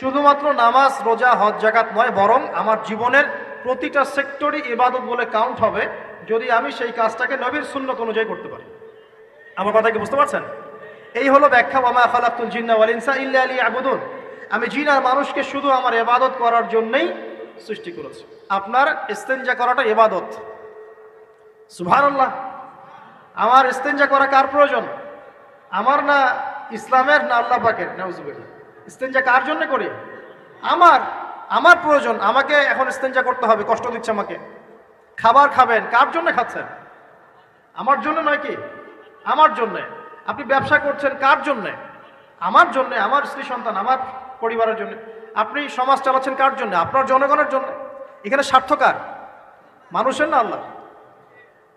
শুধুমাত্র নামাজ, রোজা, হজ জাকাত নয়, বরং আমার জীবনের প্রতিটা সেক্টরই ইবাদত বলে কাউন্ট হবে যদি আমি সেই কাজটাকে নবীর সুন্নত অনুযায়ী করতে পারি। আমার কথা কি বুঝতে পারছেন? এই হলো ব্যাখ্যা ওয়ামা খালাকুল জিন্না ওয়াল ইনসা ইল্লা আলী আবুদুন আমি জিন আর মানুষকে শুধু আমার এবাদত করার জন্যই সৃষ্টি করেছি। আপনার ইস্তেঞ্জা করাটা এবাদত সুবহানাল্লাহ। আমার ইস্তেঞ্জা করা কার প্রয়োজন? আমার না ইসলামের, না আল্লাহ পাকের? নাউজুবিল্লাহ। ইস্তেঞ্জা কার জন্য করি? আমার আমার প্রয়োজন, আমাকে এখন ইস্তেঞ্জা করতে হবে, কষ্ট দিচ্ছে আমাকে। খাবার খাবেন, কার জন্য খাচ্ছেন? আমার জন্য নয় কি? আমার জন্যে। আপনি ব্যবসা করছেন কার জন্যে? আমার জন্যে, আমার স্ত্রী সন্তান, আমার পরিবারের জন্য। আপনি সমাজ চালাচ্ছেন কার জন্য? আপনার জনগণের জন্য। এখানে স্বার্থকার মানুষের না আল্লাহ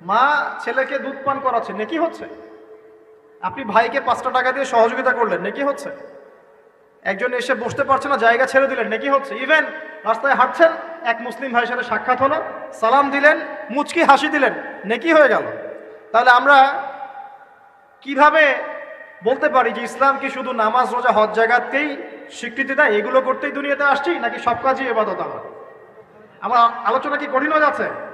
মা ছেলেকে দুধ পান করাচ্ছে, নেকি হচ্ছে? আপনি ভাইকে পাঁচটা টাকা দিয়ে সহযোগিতা করলেন, নেকি হচ্ছে? একজন এসে বসতে পারছে না, জায়গা ছেড়ে দিলেন, নাকি হচ্ছে? ইভেন রাস্তায় হাঁটছেন, এক মুসলিম ভাইয়ের সাথে সাক্ষাৎ হলো, সালাম দিলেন, মুচকি হাসি দিলেন, নেকি হয়ে গেল। তাহলে আমরা কীভাবে বলতে পারি যে ইসলাম কি শুধু নামাজ, রোজা, হজ জায়গাতেই স্বীকৃতি দেয়? এগুলো করতেই দুনিয়াতে আসছি, নাকি সব কাজই এবাদত আমার? আমার আলোচনা কি কঠিন হয়ে যাচ্ছে?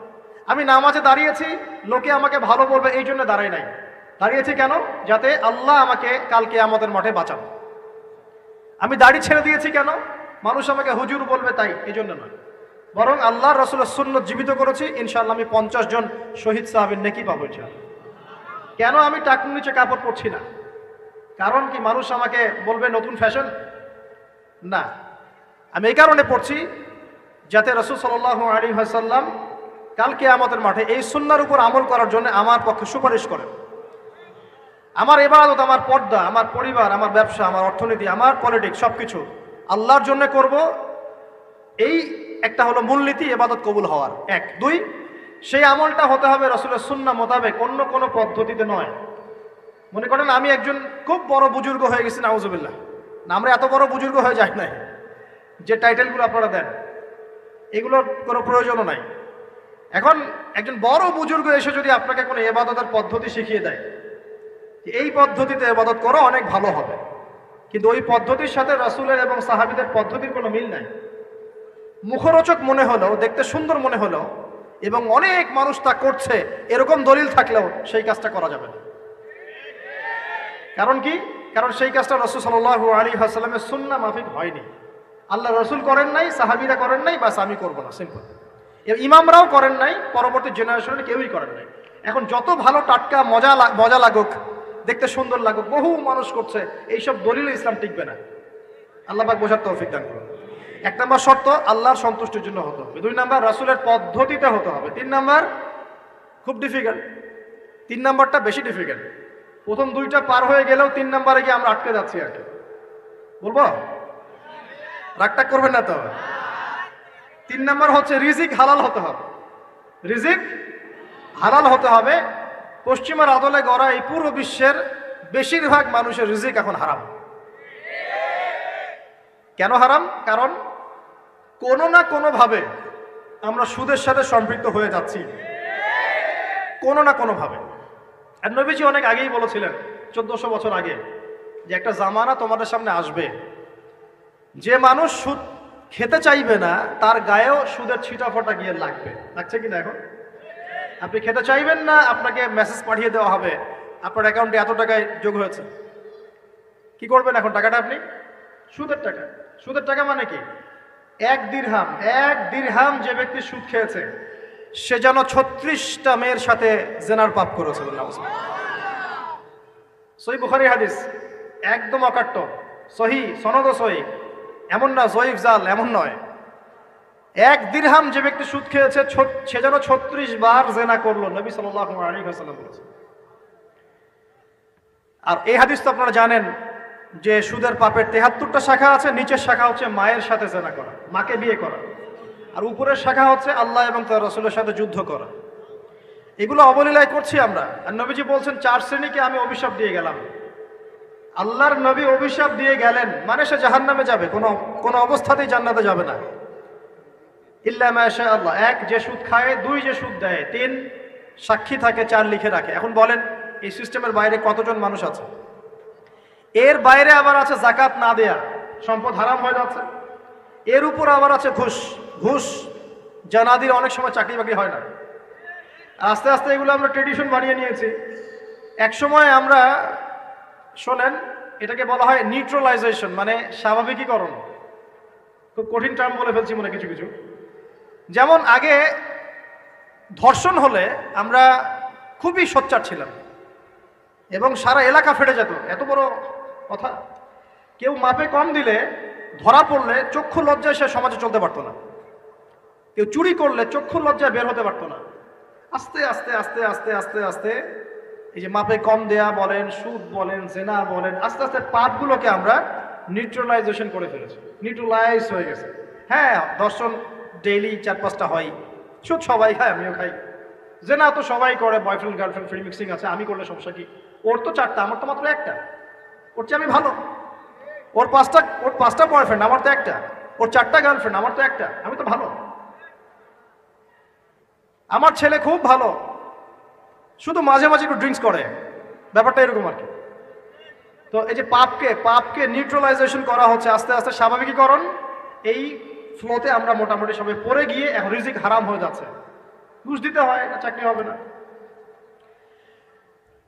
আমি নামাজে দাঁড়িয়েছি, লোকে আমাকে ভালো বলবে, এই জন্য দাঁড়াই নাই। দাঁড়িয়েছি কেন? যাতে আল্লাহ আমাকে কালকে আমাদের মাঠে বাঁচান। আমি দাড়ি ছেড়ে দিয়েছি কেন? মানুষ আমাকে হুজুর বলবে তাই, এই জন্য নয়। বরং আল্লাহ রসুলের সুন্নত জীবিত করেছি ইনশাল্লাহ আমি পঞ্চাশ জন শহীদ সাহাবের নেকি পাবো। কেন আমি টাকুর নিচে কাপড় পরছি না? কারণ কি মানুষ আমাকে বলবে নতুন ফ্যাশন? না। আমি এই কারণে পড়ছি যাতে রসুল সাল্লাহ আলী হাসাল্লাম কালকে আমাদের মাঠে এই সুন্নার উপর আমল করার জন্য আমার পক্ষে সুপারিশ করেন। আমার এবাদত আমার পর্দা, আমার পরিবার, আমার ব্যবসা, আমার অর্থনীতি, আমার পলিটিক্স সব কিছু আল্লাহর জন্য করব। এই একটা হলো মূলনীতি এবাদত কবুল হওয়ার। এক। দুই, সেই আমলটা হতে হবে রসুলের সুন্না মোতাবেক, অন্য কোনো পদ্ধতিতে নয়। মনে করেন আমি একজন খুব বড় বুজুর্গ হয়ে গেছি, নাউজুবিল্লাহ। না, আমরা এত বড় বুজুর্গ হয়ে যাই নাই। যে টাইটেলগুলো আপনারা দেন, এগুলোর কোনো প্রয়োজনও নাই। এখন একজন বড় বুজুর্গ এসে যদি আপনাকে কোনো এবাদতের পদ্ধতি শিখিয়ে দেয় এই পদ্ধতিতে এবাদত করো, অনেক ভালো হবে। কিন্তু ওই পদ্ধতির সাথে রাসূলের এবং সাহাবিদের পদ্ধতির কোনো মিল নাই। মুখরোচক মনে হলেও, দেখতে সুন্দর মনে হলো এবং অনেক মানুষ তা করছে, এরকম দলিল থাকলেও সেই কাজটা করা যাবে না। কারণ কি? কারণ সেই কাজটা রসুল সাল্লাহ আলী হাসালামের সুন্না মাফিক হয়নি। আল্লাহ রসুল করেন নাই, সাহাবিরা করেন নাই, বাস আমি করব না, সিম্পল। ইমামরাও করেন নাই, পরবর্তী জেনারেশনে কেউই করেন নাই। এখন যত ভালো টাটকা, মজা মজা লাগুক, দেখতে সুন্দর লাগুক, বহু মানুষ করছে, এইসব দলিলে ইসলাম টিকবে না। আল্লাহ পাক বোঝার তৌফিক দান করুন। এক নম্বর শর্ত, আল্লাহর সন্তুষ্টির জন্য হতে হবে। দুই নম্বর, রাসূলের পদ্ধতিতে হতে হবে। তিন নম্বর, খুব ডিফিকাল্ট তিন নম্বরটা বেশি ডিফিকাল্ট প্রথম দুইটা পার হয়ে গেলেও তিন নম্বরে গিয়ে আমরা আটকে যাচ্ছি আর কি। বলব? রাগটাগ করবেন না তো? তিন নম্বর হচ্ছে রিজিক হালাল হতে হবে। রিজিক হালাল হতে হবে। পশ্চিমের আদলে গড়া এই পুরো বিশ্বের বেশিরভাগ মানুষের রিজিক এখন হারাম। কেন হারাম? কারণ কোনো না কোনোভাবে আমরা সুদের সাথে সম্পৃক্ত হয়ে যাচ্ছি। কোনো না কোনোভাবে। আর নবীজি অনেক আগেই বলেছিলেন, চোদ্দশো বছর আগে, যে একটা জামানা তোমাদের সামনে আসবে। যে মানুষ সুদ খেতে চাইবে না, তার গায়েও সুদের ছিটাফোটা গিয়ে লাগবে। লাগছে কি না এখন? আপনি খেতে চাইবেন না, আপনাকে মেসেজ পাঠিয়ে দেওয়া হবে। আপনার অ্যাকাউন্টে এত টাকায় যোগ হয়েছে। কি করবেন এখন? টাকাটা আপনি? সুদের টাকা। সুদের টাকা মানে কি? এক দিরহাম এক দিরহাম যে ব্যক্তি সুদ খেয়েছে, সে যেন ছত্রিশটা মেয়ের সাথে জেনার পাপ করেছে সহি বুখারি হাদিস, একদম অকাট্য। সহি সনদ সহি। এমন না, জয়ীফ জাল, এমন নয়। এক দিরহাম যে ব্যক্তি সুদ খেয়েছে সে যেন ছত্রিশ বার জেনা করল, নবী হাসাল্লাম বলেছে আর এই হাদিস তো আপনারা জানেন যে সুদের পাপের তেহাত্তরটা শাখা আছে, নিচের শাখা হচ্ছে মায়ের সাথে জেনা করা, মাকে বিয়ে করা। আর উপরের শাখা হচ্ছে আল্লাহ এবং তার রসুলের সাথে যুদ্ধ করা। এগুলো অবলীলায় করছি আমরা। আর নবীজি বলছেন, চার শ্রেণীকে আমি অভিশাপ দিয়ে গেলাম। আল্লাহর নবী অভিশাপ দিয়ে গেলেন মানে সে জাহান নামে যাবে, কোনো কোনো অবস্থাতেই জান্নাতে যাবে না। ইল্লা মাশা আল্লাহ, এক যে সুদ খায়, দুই যে সুদ দেয়, তিন সাক্ষী থাকে, চার লিখে রাখে। এখন বলেন, এই সিস্টেমের বাইরে কতজন মানুষ আছে? এর বাইরে আবার আছে জাকাত না দেয়া, সম্পদ হারাম হয়ে যাচ্ছে। এর উপর আবার আছে ঘুষ ঘুষ জানাদির অনেক সময় চাকরি বাকরি হয় না। আস্তে আস্তে এগুলো আমরা ট্রেডিশন বানিয়ে নিয়েছি। এক সময় আমরা শোনেন, এটাকে বলা হয় নিউট্রালাইজেশন মানে স্বাভাবিকীকরণ। খুব কঠিন টার্ম বলে ফেলছি মনে কিছু কিছু। যেমন আগে ধর্ষণ হলে আমরা খুবই সোচ্চার ছিলাম এবং সারা এলাকা ফেটে যেত, এত বড় কথা। কেউ মাপে কম দিলে, ধরা পড়লে চক্ষু লজ্জায় সে সমাজে চলতে পারতো না। কেউ চুরি করলে চক্ষু লজ্জায় বের হতে পারতো না। আস্তে আস্তে আস্তে আস্তে আস্তে আস্তে এই যে মাপে কম দেয়া বলেন, সুদ বলেন, জেনা বলেন, আস্তে আস্তে পাপগুলোকে আমরা নিউট্রালাইজেশন করে ফেলেছি। নিউট্রালাইজ হয়ে গেছে। হ্যাঁ দর্শন ডেইলি চার পাঁচটা হয়। সুদ সবাই খায়, আমিও খাই। জেনা তো সবাই করে বয়ফ্রেন্ড গার্লফ্রেন্ড ফ্রি মিক্সিং আছে, আমি করলে সমস্যা কি? ওর তো চারটা, আমার তো মাত্র একটা। ওর চেয়ে আমি ভালো। ওর পাঁচটা ওর পাঁচটা বয়ফ্রেন্ড আমার তো একটা। ওর চারটা গার্লফ্রেন্ড আমার তো একটা। আমি তো ভালো। আমার ছেলে খুব ভালো। শুধু মাঝে মাঝে একটু ড্রিঙ্কস করে। ব্যাপারটা এরকম আর কি। তো এই যে পাপকে পাপকে নিউট্রালাইজেশন করা হচ্ছে আস্তে আস্তে স্বাভাবিকীকরণ, এই ফ্লোতে আমরা মোটামুটি সবাই পড়ে গিয়ে এখন রিজিক হারাম হয়ে যাচ্ছে। ঘুষ দিতে হয়, না চাকরি হবে না।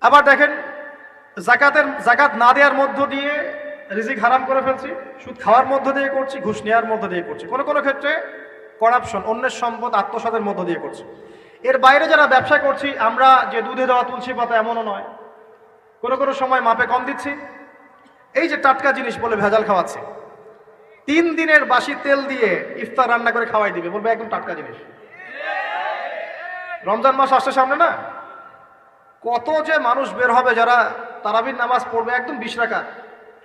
আবার দেখেন, জাকাতের, জাকাত না দেওয়ার মধ্য দিয়ে রিজিক হারাম করে ফেলছি, সুদ খাওয়ার মধ্য দিয়ে করছি, ঘুষ নেওয়ার মধ্য দিয়ে করছি। কোনো কোনো ক্ষেত্রে করাপশন অন্যের সম্পদ, আত্মসাতের মধ্য দিয়ে করছি। এর বাইরে যারা ব্যবসা করছি, আমরা যে দুধে দেওয়া তুলসী পাতা এমনও নয়। কোনো কোনো সময় মাপে কম দিচ্ছি। এই যে টাটকা জিনিস বলে ভেজাল খাওয়াচ্ছি। তিন দিনের বাসি তেল দিয়ে ইফতার রান্না করে খাওয়াই দিবে। বলবে একদম টাটকা জিনিস। রমজান মাস আসছে সামনে না? কত যে মানুষ বের হবে যারা তারাবির নামাজ পড়বে একদম বিশ রাকাত।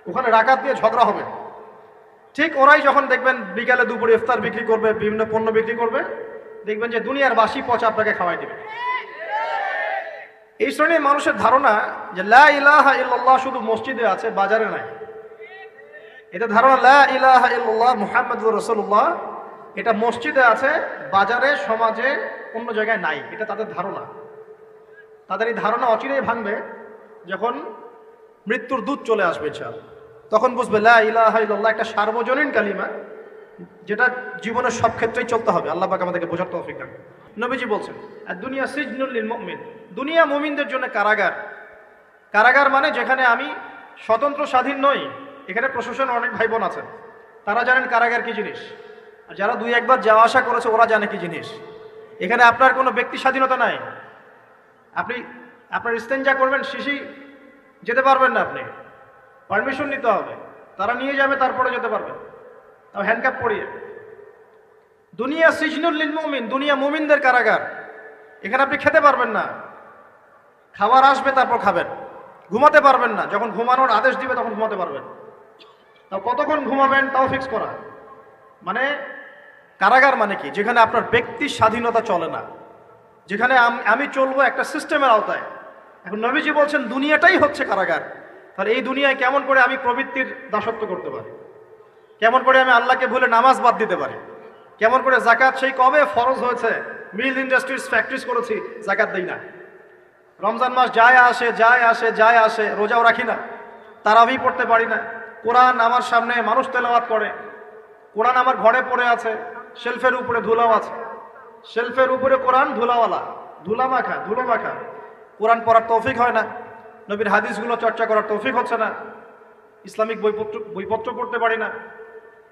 ওখানে রাকাত দিয়ে ঝগড়া হবে। ঠিক ওরাই যখন দেখবেন বিকালে দুপুরে ইফতার বিক্রি করবে, বিভিন্ন পণ্য বিক্রি করবে দেখবেন যে দুনিয়ার বাসি পচা আপনাকে খাওয়াই দেবে। এই শ্রেণির মানুষের ধারণা যে লা ইলাহা ইল্লাল্লাহ শুধু মসজিদে আছে, বাজারে নাই। এটা ধারণা লা ইলাহা ইল্লাল্লাহ মুহাম্মদুর এটা মসজিদে আছে, বাজারে, সমাজে, অন্য জায়গায় নাই। এটা তাদের ধারণা। তাদের এই ধারণা অচিরেই ভাঙবে যখন মৃত্যুর দূত চলে আসবে, ইনশাআল্লাহ। তখন বুঝবে লা ইলাহা একটা সার্বজনীন কালিমা। যেটা জীবনের সব ক্ষেত্রেই চলতে হবে। আল্লাহ পাক আমাদেরকে বোঝার তৌফিক দান নবীজি বলছেন, আর দুনিয়া সিজনুল লিল মুমিন দুনিয়া মুমিনদের জন্য কারাগার। কারাগার মানে যেখানে আমি স্বতন্ত্র স্বাধীন নই, এখানে প্রশাসন অনেক ভাই বোন আছেন। তারা জানেন কারাগার কি জিনিস। আর যারা দুই একবার যাওয়া আসা করেছে, ওরা জানে কি জিনিস। এখানে আপনার কোনো ব্যক্তি স্বাধীনতা নাই। আপনি, আপনার ইস্তেঞ্জা করবেন, শিশি যেতে পারবেন না আপনি। পারমিশন নিতে হবে। তারা নিয়ে যাবে, তারপরে যেতে পারবেন। তাও হ্যান্ডকাপ পরিয়ে। দুনিয়া সিজনুল লিল মুমিন, দুনিয়া মুমিনদের কারাগার। এখানে আপনি খেতে পারবেন না। খাবার আসবে, তারপর খাবেন। ঘুমাতে পারবেন না। যখন ঘুমানোর আদেশ দিবে, তখন ঘুমাতে পারবেন। তাও কতক্ষণ ঘুমাবেন, তাও ফিক্স করা। মানে কারাগার মানে কি? যেখানে আপনার ব্যক্তি স্বাধীনতা চলে না। যেখানে আমি চলবো একটা সিস্টেমের আওতায়। এখন নবীজি বলছেন, দুনিয়াটাই হচ্ছে কারাগার। তাহলে এই দুনিয়ায় কেমন করে আমি প্রবৃত্তির দাসত্ব করতে পারি? কেমন করে আমি আল্লাহকে ভুলে নামাজ বাদ দিতে পারি? কেমন করে জাকাত সেই কবে ফরজ হয়েছে? মিল ইন্ডাস্ট্রিজ, ফ্যাক্টরিজ করেছি জাকাত দিই না। রমজান মাস যায় আসে যায় আসে যায় আসে, রোজাও রাখি না। তারাবি পড়তে পারি না। কোরআন আমার সামনে মানুষ তেলাওয়াত করে। কোরআন আমার ঘরে পড়ে আছে, শেলফের উপরে ধুলাও আছে। শেলফের উপরে কোরআন ধুলাওয়ালা। ধুলা মাখা ধুলো মাখা কোরআন পড়ার তৌফিক হয় না। নবীর হাদিসগুলো চর্চা করার তৌফিক হচ্ছে না। ইসলামিক বইপত্র বইপত্র পড়তে পারি না।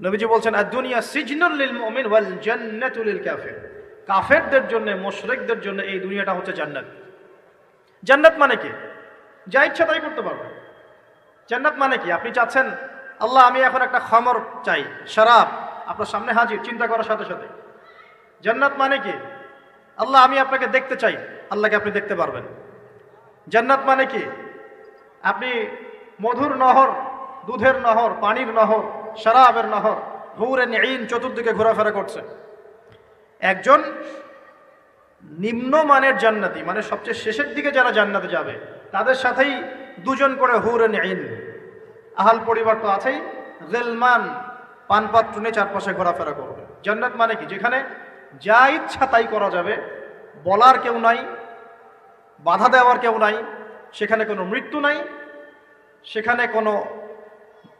নবীজি বলছেন, আর দুনিয়া সিজনুল মুমিন ওয়াল জান্নাতুল কাফির। কাফেরদের জন্য, মুশরিকদের জন্য এই দুনিয়াটা হচ্ছে জান্নাত। জান্নাত মানে কি? যা ইচ্ছা তাই করতে পারবে। জান্নাত মানে কি? আপনি চাচ্ছেন, আল্লাহ, আমি এখন একটা খমর চাই, শরাব। আপনার সামনে হাজির, চিন্তা করার সাথে সাথে। জান্নাত মানে কি? আল্লাহ, আমি আপনাকে দেখতে চাই, আল্লাহকে আপনি দেখতে পারবেন। জান্নাত মানে কি? আপনি মধুর নহর, দুধের নহর, পানির নহর শরাবের নহর হুরে নিন চতুর্দিকে ঘোরাফেরা করছে। একজন নিম্নমানের জান্নাতি মানে সবচেয়ে শেষের দিকে যারা জান্নাতে যাবে, তাদের সাথেই দুজন করে হুরে নিন আহাল পরিবার তো আছেই, রেলমান পানপাত্র নিয়ে চারপাশে ঘোরাফেরা করবে। জান্নাত মানে কি? যেখানে যা ইচ্ছা তাই করা যাবে, বলার কেউ নাই, বাধা দেওয়ার কেউ নাই, সেখানে কোনো মৃত্যু নাই, সেখানে কোনো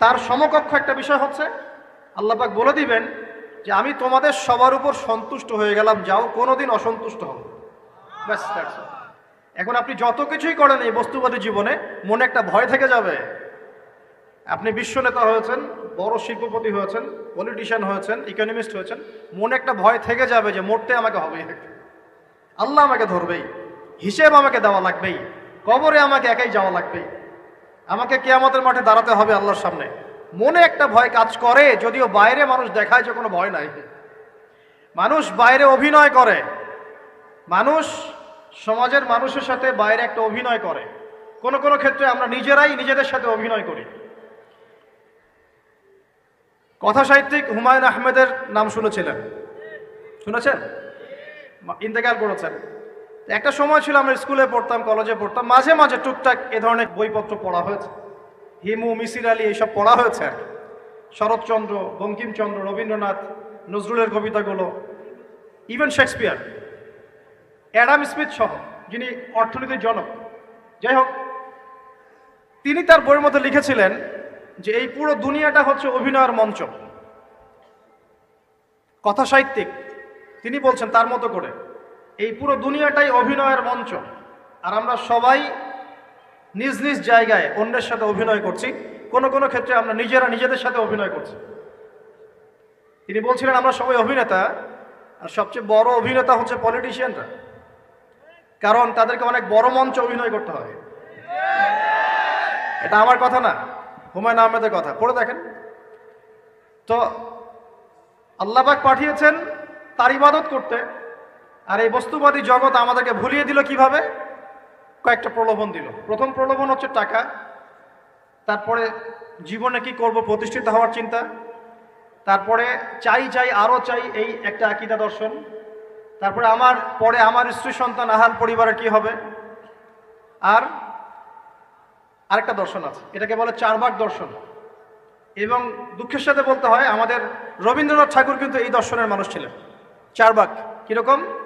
তার সমকক্ষ একটা বিষয় হচ্ছে, আল্লাহ পাক বলে দিবেন যে আমি তোমাদের সবার উপর সন্তুষ্ট হয়ে গেলাম, যাও কোনোদিন অসন্তুষ্ট হব ব্যাস. এখন আপনি যত কিছুই করেন এই বস্তুবাদী জীবনে, মনে একটা ভয় থেকে যাবে। আপনি বিশ্ব নেতা হয়েছেন, বড় শিল্পপতি হয়েছেন পলিটিশিয়ান হয়েছেন ইকোনমিস্ট হয়েছেন, মনে একটা ভয় থেকে যাবে যে মরতে আমাকে হবে আল্লাহ আমাকে ধরবেই, হিসেব আমাকে দেওয়া লাগবেই, কবরে আমাকে একাই যাওয়া লাগবেই। আমাকে কেয়ামতের মাঠে দাঁড়াতে হবে আল্লাহর সামনে। মনে একটা ভয় কাজ করে, যদিও বাইরে মানুষ দেখায় যে কোনো ভয় নাই। মানুষ বাইরে অভিনয় করে। মানুষ সমাজের মানুষের সাথে বাইরে একটা অভিনয় করে। কোনো কোনো ক্ষেত্রে আমরা নিজেরাই নিজেদের সাথে অভিনয় করি। কথা সাহিত্যিক হুমায়ুন আহমেদের নাম শুনেছিলেন। শুনেছেন? ইন্তেকাল করেছেন। একটা সময় ছিল আমরা স্কুলে পড়তাম, কলেজে পড়তাম, মাঝে মাঝে টুকটাক এ ধরনের বইপত্র পড়া হয়েছে। হিমু, মিসির আলী এইসব পড়া হয়েছে শরৎচন্দ্র, বঙ্কিমচন্দ্র, রবীন্দ্রনাথ, নজরুলের কবিতাগুলো ইভেন শেক্সপিয়ার অ্যাডাম স্মিথ সহ, যিনি অর্থনীতির জনক। যাই হোক, তিনি তার বইয়ের মধ্যে লিখেছিলেন যে এই পুরো দুনিয়াটা হচ্ছে অভিনয়ের মঞ্চ। কথা সাহিত্যিক, তিনি বলছেন তার মতো করে এই পুরো দুনিয়াটাই অভিনয়ের মঞ্চ। আর আমরা সবাই নিজ নিজ জায়গায় অন্যের সাথে অভিনয় করছি। কোনো কোনো ক্ষেত্রে আমরা নিজেরা নিজেদের সাথে অভিনয় করছি। তিনি বলছিলেন, আমরা সবাই অভিনেতা, আর সবচেয়ে বড় অভিনেতা হচ্ছে পলিটিশিয়ানরা কারণ তাদেরকে অনেক বড় মঞ্চ অভিনয় করতে হয় এটা আমার কথা না, হুমায়ুন আহমেদের কথা। পড়ে দেখেন। তো আল্লাহবাক পাঠিয়েছেন তার ইবাদত করতে। আর এই বস্তুবাদী জগৎ আমাদেরকে ভুলিয়ে দিল কীভাবে? কয়েকটা প্রলোভন দিল। প্রথম প্রলোভন হচ্ছে টাকা। তারপরে জীবনে কি করব? প্রতিষ্ঠিত হওয়ার চিন্তা। তারপরে চাই চাই, আরও চাই এই একটা আকিদা দর্শন। তারপরে আমার, পরে আমার স্ত্রী সন্তান আহাল পরিবারের কি হবে? আর আরেকটা দর্শন আছে। এটাকে বলে চারবাক দর্শন। এবং দুঃখের সাথে বলতে হয়, আমাদের রবীন্দ্রনাথ ঠাকুর কিন্তু এই দর্শনের মানুষ ছিলেন। চারবাক কীরকম?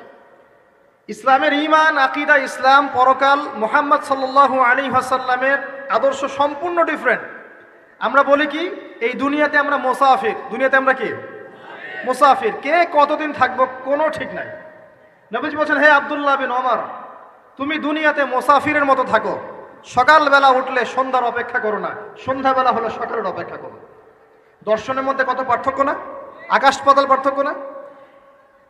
ইসলামের ইমান আকিদা, ইসলাম, পরকাল, মোহাম্মদ সাল্লাল্লাহু আলী হাসাল্লামের আদর্শ সম্পূর্ণ ডিফারেন্ট আমরা বলি কি, এই দুনিয়াতে আমরা মোসাফির। দুনিয়াতে আমরা কি? মোসাফির। কে কতদিন থাকব কোনো ঠিক নাই। নবীজ বলছেন, হে আবদুল্লাহ বিন ওমর, তুমি দুনিয়াতে মোসাফিরের মতো থাকো। সকালবেলা উঠলে সন্ধ্যার অপেক্ষা করো না। সন্ধ্যাবেলা হলে সকালের অপেক্ষা করো। দর্শনের মধ্যে কত পার্থক্য না? আকাশ পাতাল পার্থক্য না?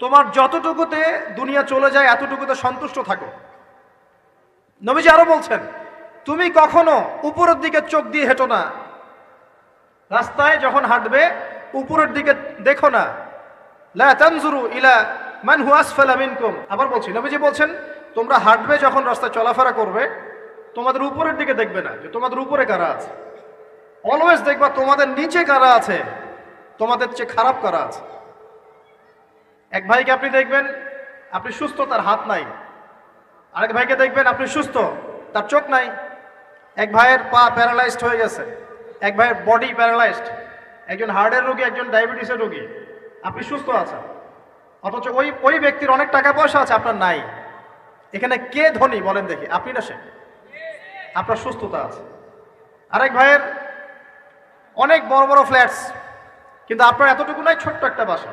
তোমার যতটুকুতে দুনিয়া চলে যায়, এতটুকুতে সন্তুষ্ট থাকো। নবীজি আরও বলছেন, তুমি কখনো উপরের দিকে চোখ দিয়ে হেঁটো না। রাস্তায় যখন হাঁটবে, উপরের দিকে দেখো না। লা তানজুরু ইলা মান হু আসফালা মিনকুম। আবার বলছি, নবীজি বলছেন, তোমরা হাঁটবে যখন রাস্তায় চলাফেরা করবে, তোমাদের উপরের দিকে দেখবে না যে তোমাদের উপরে কারা আছে। অলওয়েজ দেখবা তোমাদের নিচে কারা আছে, তোমাদের চেয়ে খারাপ কারা আছে। এক ভাইকে আপনি দেখবেন, আপনি সুস্থ, তার হাত নাই। আরেক ভাইকে দেখবেন, আপনি সুস্থ, তার চোখ নাই। এক ভাইয়ের পা প্যারালাইজড হয়ে গেছে। এক ভাইয়ের বডি প্যারালাইজড একজন হার্টের রোগী, একজন ডায়াবেটিসের রোগী। আপনি সুস্থ আছেন। অথচ ওই ওই ব্যক্তির অনেক টাকা পয়সা আছে, আপনার নাই। এখানে কে ধনী, বলেন দেখি। আপনি না সে? আপনার সুস্থতা আছে। আরেক ভাইয়ের অনেক বড় বড় ফ্ল্যাটস কিন্তু আপনার এতটুকু নাই, ছোট্ট একটা বাসা।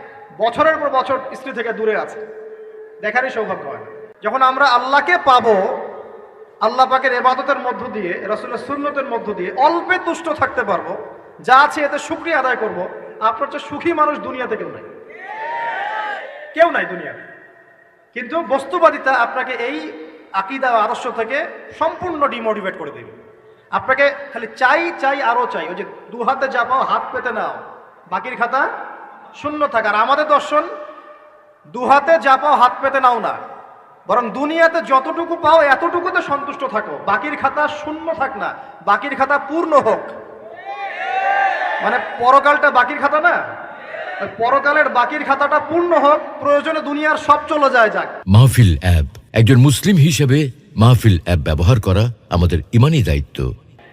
বছরের পর বছর স্ত্রী থেকে দূরে আছে। দেখারই সৌভাগ্য হয় যখন আমরা আল্লাহকে পাবো, আল্লাহ পাকের এবাদতের মধ্য দিয়ে, রসুলের সুন্নতের মধ্য দিয়ে অল্পে তুষ্ট থাকতে পারব, যা আছে এতে সুক্রিয়া আদায় করব, আপনার চেয়ে সুখী মানুষ দুনিয়াতে কেউ নাই। কেউ নাই দুনিয়াতে। কিন্তু বস্তুবাদিতা আপনাকে এই আকিদা আদর্শ থেকে সম্পূর্ণ ডিমোটিভেট করে দেবে। আপনাকে খালি চাই চাই আরও চাই। ওই যে দু হাতে যা পাও, হাত পেতে নাও। বাকির খাতা শূন্য থাক আর আমাদের দর্শন দু হাতে যা পাও হাত পেতে নাও না। বরং দুনিয়াতে যতটুকু পাও এতটুকুতে সন্তুষ্ট থাকো। বাকির খাতা শূন্য থাক না বাকির খাতা পূর্ণ হোক। মানে পরকালটা বাকির খাতা না? পরকালের বাকির খাতাটা পূর্ণ হোক প্রয়োজনে দুনিয়ার সব চলে যায় যাক। মাহফিল অ্যাপ একজন মুসলিম হিসেবে মাহফিল অ্যাপ ব্যবহার করা আমাদের ইমানি দায়িত্ব।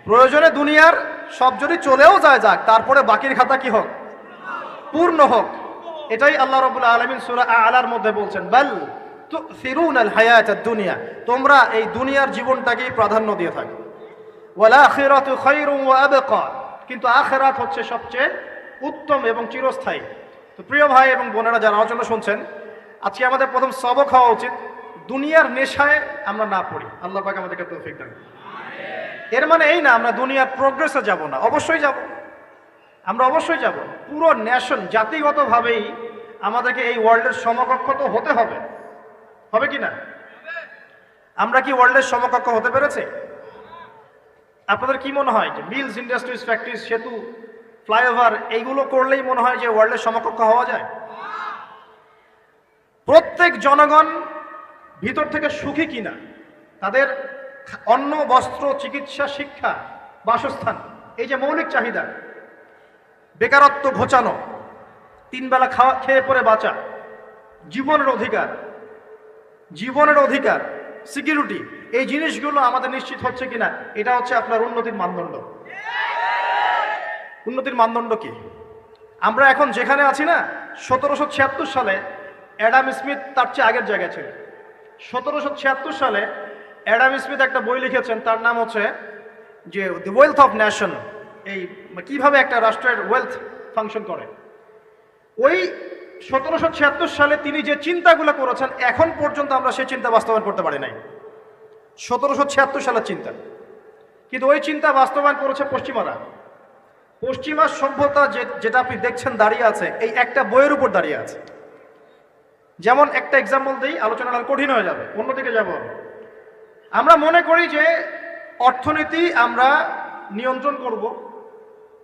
প্রয়োজনে দুনিয়ার সব যদি চলেও যায় যাক তারপরে বাকির খাতা কি হোক? পূর্ণ হোক। এটাই আল্লাহ রবুল আলমিন সুরা আলার মধ্যে বলছেন, বেল ফিরুন আল হায়াত দুনিয়া তোমরা এই দুনিয়ার জীবনটাকেই প্রাধান্য দিয়ে থাকো। ওয়ালা আখিরাতু খায়রুম ওয়া কিন্তু আখিরাত হচ্ছে সবচেয়ে উত্তম এবং চিরস্থায়ী। তো প্রিয় ভাই এবং বোনেরা যারা আলোচনা শুনছেন, আজকে আমাদের প্রথম সবক হওয়া উচিত, দুনিয়ার নেশায় আমরা না পড়ি। আল্লাহ পাক আমাদেরকে তৌফিক দান এর মানে এই না, আমরা দুনিয়ার প্রোগ্রেসে যাব না। অবশ্যই যাব। আমরা অবশ্যই যাব। পুরো ন্যাশন জাতিগতভাবেই আমাদেরকে এই ওয়ার্ল্ডের সমকক্ষ তো হতে হবে। হবে কি না? আমরা কি ওয়ার্ল্ডের সমকক্ষ হতে পেরেছে? আপনাদের কি মনে হয় যে মিলস ইন্ডাস্ট্রিজ ফ্যাক্টরিজ সেতু ফ্লাইওভার এইগুলো করলেই মনে হয় যে ওয়ার্ল্ডের সমকক্ষ হওয়া যায়? প্রত্যেক জনগণ ভিতর থেকে সুখী কিনা? তাদের অন্ন, বস্ত্র, চিকিৎসা, শিক্ষা, বাসস্থান, এই যে মৌলিক চাহিদা বেকারত্ব ঘোচানো তিনবেলা খাওয়া খেয়ে পরে বাঁচা, জীবনের অধিকার জীবনের অধিকার সিকিউরিটি এই জিনিসগুলো আমাদের নিশ্চিত হচ্ছে কিনা, এটা হচ্ছে আপনার উন্নতির মানদণ্ড। উন্নতির মানদণ্ড কি? আমরা এখন যেখানে আছি না, সতেরোশো ছিয়াত্তর সালে অ্যাডাম স্মিথ তার চেয়ে আগের জায়গায় ছিল সতেরোশো ছিয়াত্তর সালে অ্যাডাম স্মিথ একটা বই লিখেছেন, তার নাম হচ্ছে যে দি ওয়েলথ অফ ন্যাশন এই কীভাবে একটা রাষ্ট্রের ওয়েলথ ফাংশন করে? ওই সতেরোশো ছিয়াত্তর সালে তিনি যে চিন্তাগুলো করেছেন, এখন পর্যন্ত আমরা সেই চিন্তা বাস্তবায়ন করতে পারি নাই। সতেরোশো ছিয়াত্তর সালের চিন্তা। কিন্তু ওই চিন্তা বাস্তবায়ন করেছে পশ্চিমারা। পশ্চিমা সভ্যতা যেটা আপনি দেখছেন দাঁড়িয়ে আছে, এই একটা বইয়ের উপর দাঁড়িয়ে আছে। যেমন একটা এক্সাম্পল দিই আলোচনাটা কঠিন হয়ে যাবে, অন্যদিকে যাব আমরা মনে করি যে অর্থনীতি আমরা নিয়ন্ত্রণ করব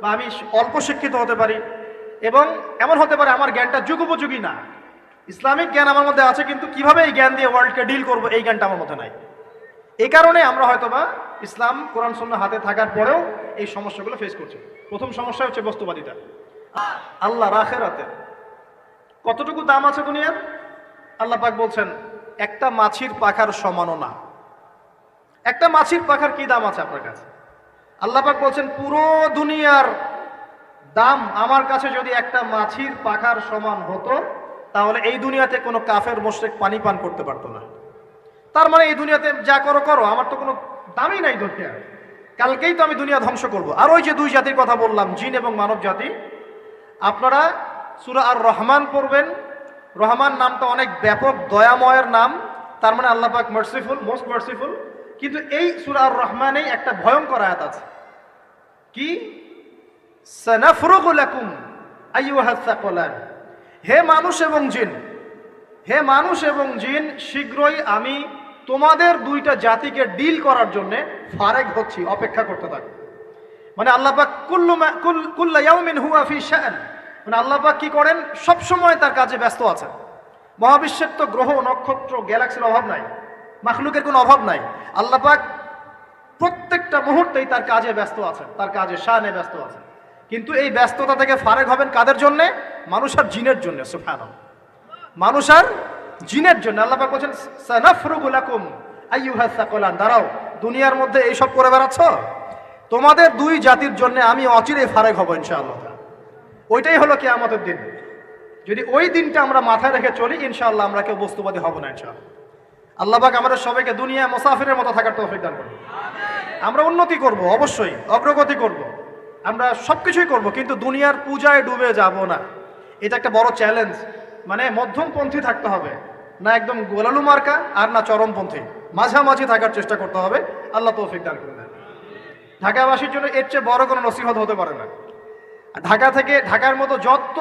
বা আমি অল্প শিক্ষিত হতে পারি, এবং এমন হতে পারে আমার জ্ঞানটা যুগোপযোগী না। ইসলামিক জ্ঞান আমার মধ্যে আছে, কিন্তু কীভাবে এই জ্ঞান দিয়ে ওয়ার্ল্ডকে ডিল করব, এই জ্ঞানটা আমার মধ্যে নাই। এই কারণে আমরা হয়তোবা ইসলাম, কোরআন শূন্য হাতে থাকার পরেও এই সমস্যাগুলো ফেস করছি। প্রথম সমস্যা হচ্ছে বস্তুবাদিতা। আল্লাহ রাখেরাতে কতটুকু দাম আছে দুনিয়ার? আল্লাহ পাক বলছেন, একটা মাছির পাখার সমানও না। একটা মাছির পাখার কি দাম আছে আপনার কাছে? আল্লাহ পাক বলছেন, পুরো দুনিয়ার দাম আমার কাছে যদি একটা মাছির পাখার সমান হতো, তাহলে এই দুনিয়াতে কোনো কাফের মোশরেক পানি পান করতে পারতো না। তার মানে এই দুনিয়াতে যা করো করো, আমার তো কোনো দামই নাই দুনিয়া কালকেই তো আমি দুনিয়া ধ্বংস করব। আর ওই যে দুই জাতির কথা বললাম, জিন এবং মানব জাতি, আপনারা সুরা আর রহমান পড়বেন। রহমান নামটা অনেক ব্যাপক, দয়াময়ের নাম। তার মানে আল্লাহ পাক মার্সিফুল মোস্ট মার্সিফুল কিন্তু এই সুরা আর রহমানেই একটা ভয়ঙ্কর আয়াত আছে। কি? হে মানুষ এবং জিন, হে মানুষ এবং জিন, শীঘ্রই আমি তোমাদের দুইটা জাতিকে ডিল করার জন্য ফারেক হচ্ছি, অপেক্ষা করতে থাকো মানে আল্লাহ পাক কুল্লু মা- কুল্লা ইয়াউমিন হুয়া ফি শাআন মানে আল্লাহ পাক কি করেন? সব সময় তার কাজে ব্যস্ত আছেন। মহাবিশ্বের তো গ্রহ, নক্ষত্র, গ্যালাক্সির অভাব নাই। মাখলুকের কোনো অভাব নাই। আল্লাহ পাক প্রত্যেকটা মুহূর্তেই তার কাজে ব্যস্ত আছেন, তার কাজে শানে ব্যস্ত আছেন। কিন্তু এই ব্যস্ততা থেকে ফারেক হবেন কাদের জন্যে? মানুষ আর জিনের জন্য সুফান মানুষ আর জিনের জন্য। আল্লাহ পাক বলছেন, সানাফরুগু লাকুম আইয়ুহাস সাকলান। দাঁড়াও, দুনিয়ার মধ্যে এইসব করে বেড়াচ্ছ? তোমাদের দুই জাতির জন্য আমি অচিরে ফারেক হব, ইনশাআল্লাহ। ওইটাই হলো কিয়ামতের দিন। যদি ওই দিনটা আমরা মাথায় রেখে চলি, ইনশাআল্লাহ আমরা কেউ বস্তুবাদী হব না, ইনশাআল্লাহ। আল্লাহ পাক আমাদের সবাইকে দুনিয়া মুসাফিরের মতো থাকার তৌফিক দান করুন। আমরা উন্নতি করব, অবশ্যই। অগ্রগতি করব। আমরা সব কিছুই করব, কিন্তু দুনিয়ার পূজায় ডুবে যাব না। এটা একটা বড় চ্যালেঞ্জ মানে মধ্যমপন্থী থাকতে হবে। না একদম গোলালু মার্কা আর না চরমপন্থী। মাঝামাঝি থাকার চেষ্টা করতে হবে। আল্লাহ তৌফিক দান করে ঢাকাবাসীর জন্য এর চেয়ে বড় কোনো নসিহত হতে পারে না। ঢাকা থেকে ঢাকার মতো যত